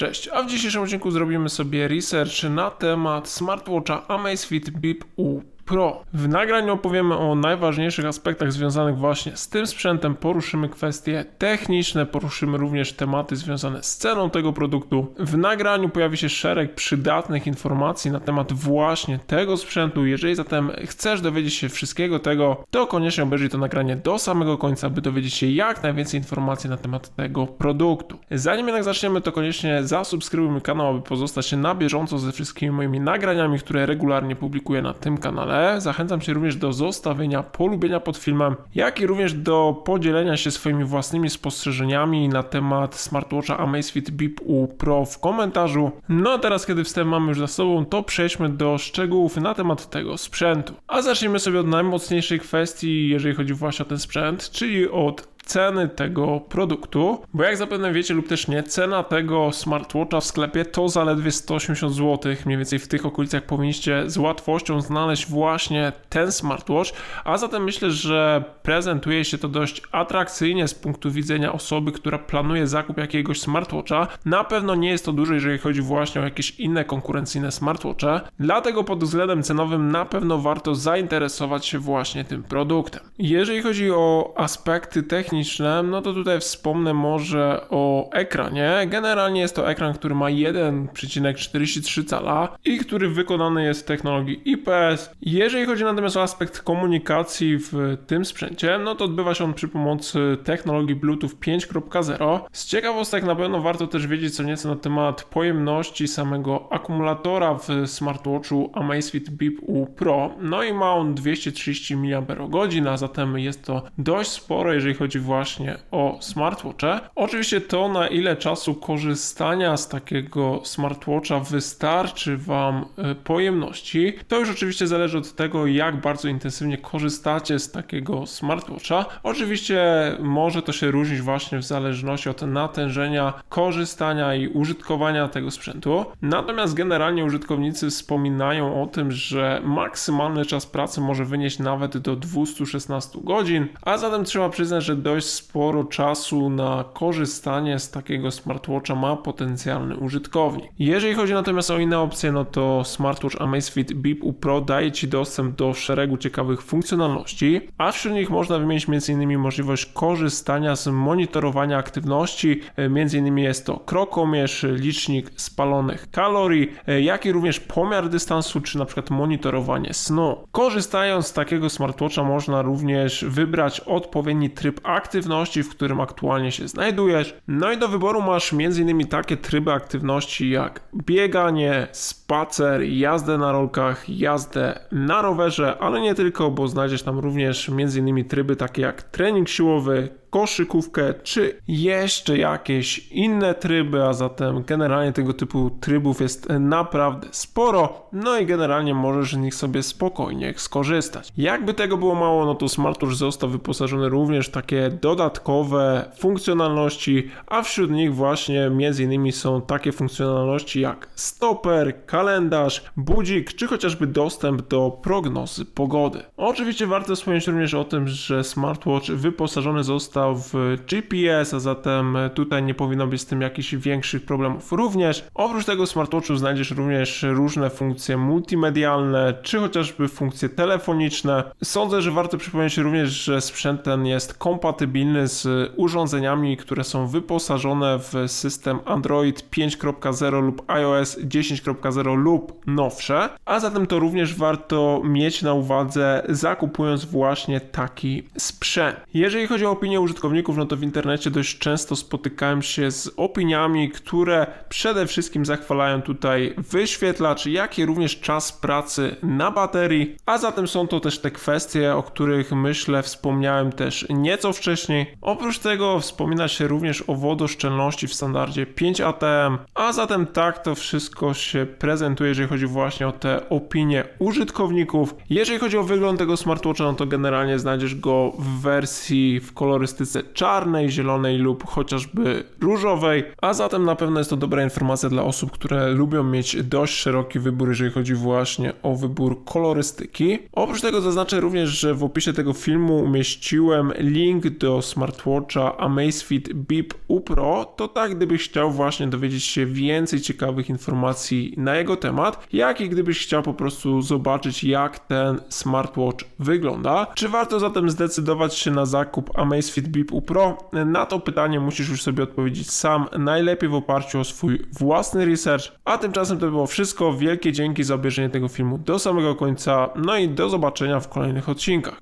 Cześć, a w dzisiejszym odcinku zrobimy sobie research na temat smartwatcha Amazfit Bip U Pro. W nagraniu opowiemy o najważniejszych aspektach związanych właśnie z tym sprzętem, poruszymy kwestie techniczne, poruszymy również tematy związane z ceną tego produktu. W nagraniu pojawi się szereg przydatnych informacji na temat właśnie tego sprzętu. Jeżeli zatem chcesz dowiedzieć się wszystkiego tego, to koniecznie obejrzyj to nagranie do samego końca, by dowiedzieć się jak najwięcej informacji na temat tego produktu. Zanim jednak zaczniemy, to koniecznie zasubskrybuj mój kanał, aby pozostać na bieżąco ze wszystkimi moimi nagraniami, które regularnie publikuję na tym kanale. Zachęcam Cię również do zostawienia polubienia pod filmem, jak i również do podzielenia się swoimi własnymi spostrzeżeniami na temat smartwatcha Amazfit Bip U Pro w komentarzu. No a teraz, kiedy wstęp mamy już za sobą, to przejdźmy do szczegółów na temat tego sprzętu. A zacznijmy sobie od najmocniejszej kwestii, jeżeli chodzi właśnie o ten sprzęt, czyli od ceny tego produktu, bo jak zapewne wiecie lub też nie, cena tego smartwatcha w sklepie to zaledwie 180 zł, mniej więcej w tych okolicach powinniście z łatwością znaleźć właśnie ten smartwatch, a zatem myślę, że prezentuje się to dość atrakcyjnie z punktu widzenia osoby, która planuje zakup jakiegoś smartwatcha. Na pewno nie jest to dużo, jeżeli chodzi właśnie o jakieś inne konkurencyjne smartwatche, dlatego pod względem cenowym na pewno warto zainteresować się właśnie tym produktem. Jeżeli chodzi o aspekty techniczne, techniczne, no to tutaj wspomnę może o ekranie. Generalnie jest to ekran, który ma 1,43 cala i który wykonany jest w technologii IPS. Jeżeli chodzi natomiast o aspekt komunikacji w tym sprzęcie, no to odbywa się on przy pomocy technologii Bluetooth 5.0. Z ciekawostek na pewno warto też wiedzieć co nieco na temat pojemności samego akumulatora w smartwatchu Amazfit Bip U Pro. No i ma on 230 mAh, a zatem jest to dość sporo, jeżeli chodzi właśnie o smartwatche. Oczywiście to, na ile czasu korzystania z takiego smartwatcha wystarczy Wam e, pojemności, to już oczywiście zależy od tego, jak bardzo intensywnie korzystacie z takiego smartwatcha. Oczywiście może to się różnić właśnie w zależności od natężenia korzystania i użytkowania tego sprzętu. Natomiast generalnie użytkownicy wspominają o tym, że maksymalny czas pracy może wynieść nawet do 216 godzin, a zatem trzeba przyznać, że dość sporo czasu na korzystanie z takiego smartwatcha ma potencjalny użytkownik. Jeżeli chodzi natomiast o inne opcje, no to smartwatch Amazfit Bip U Pro daje Ci dostęp do szeregu ciekawych funkcjonalności, a wśród nich można wymienić m.in. możliwość korzystania z monitorowania aktywności, m.in. jest to krokomierz, licznik spalonych kalorii, jak i również pomiar dystansu, czy na przykład monitorowanie snu. Korzystając z takiego smartwatcha można również wybrać odpowiedni tryb aktywności, w którym aktualnie się znajdujesz. No i do wyboru masz m.in. takie tryby aktywności jak bieganie, spacer, jazdę na rolkach, jazdę na rowerze, ale nie tylko, bo znajdziesz tam również m.in. tryby takie jak trening siłowy, koszykówkę, czy jeszcze jakieś inne tryby, a zatem generalnie tego typu trybów jest naprawdę sporo, no i generalnie możesz z nich sobie spokojnie skorzystać. Jakby tego było mało, no to smartwatch został wyposażony również w takie dodatkowe funkcjonalności, a wśród nich właśnie między innymi są takie funkcjonalności jak stoper, kalendarz, budzik, czy chociażby dostęp do prognozy pogody. Oczywiście warto wspomnieć również o tym, że smartwatch wyposażony został został w GPS, a zatem tutaj nie powinno być z tym jakichś większych problemów. Również oprócz tego smartwatchu znajdziesz również różne funkcje multimedialne, czy chociażby funkcje telefoniczne. Sądzę, że warto przypomnieć również, że sprzęt ten jest kompatybilny z urządzeniami, które są wyposażone w system Android 5.0 lub iOS 10.0 lub nowsze, a zatem to również warto mieć na uwadze zakupując właśnie taki sprzęt. Jeżeli chodzi o opinię użytkowników, no to w internecie dość często spotykałem się z opiniami, które przede wszystkim zachwalają tutaj wyświetlacz, jak i również czas pracy na baterii, a zatem są to też te kwestie, o których myślę wspomniałem też nieco wcześniej. Oprócz tego wspomina się również o wodoszczelności w standardzie 5 ATM, a zatem tak to wszystko się prezentuje, jeżeli chodzi właśnie o te opinie użytkowników. Jeżeli chodzi o wygląd tego smartwatcha, no to generalnie znajdziesz go w wersji w kolorystyce czarnej, zielonej lub chociażby różowej, a zatem na pewno jest to dobra informacja dla osób, które lubią mieć dość szeroki wybór, jeżeli chodzi właśnie o wybór kolorystyki. Oprócz tego zaznaczę również, że w opisie tego filmu umieściłem link do smartwatcha Amazfit Bip U Pro, to tak gdybyś chciał właśnie dowiedzieć się więcej ciekawych informacji na jego temat, jak i gdybyś chciał po prostu zobaczyć jak ten smartwatch wygląda. Czy warto zatem zdecydować się na zakup Amazfit Bip U Pro? Na to pytanie musisz już sobie odpowiedzieć sam, najlepiej w oparciu o swój własny research. A tymczasem to było wszystko. Wielkie dzięki za obejrzenie tego filmu do samego końca. No i do zobaczenia w kolejnych odcinkach.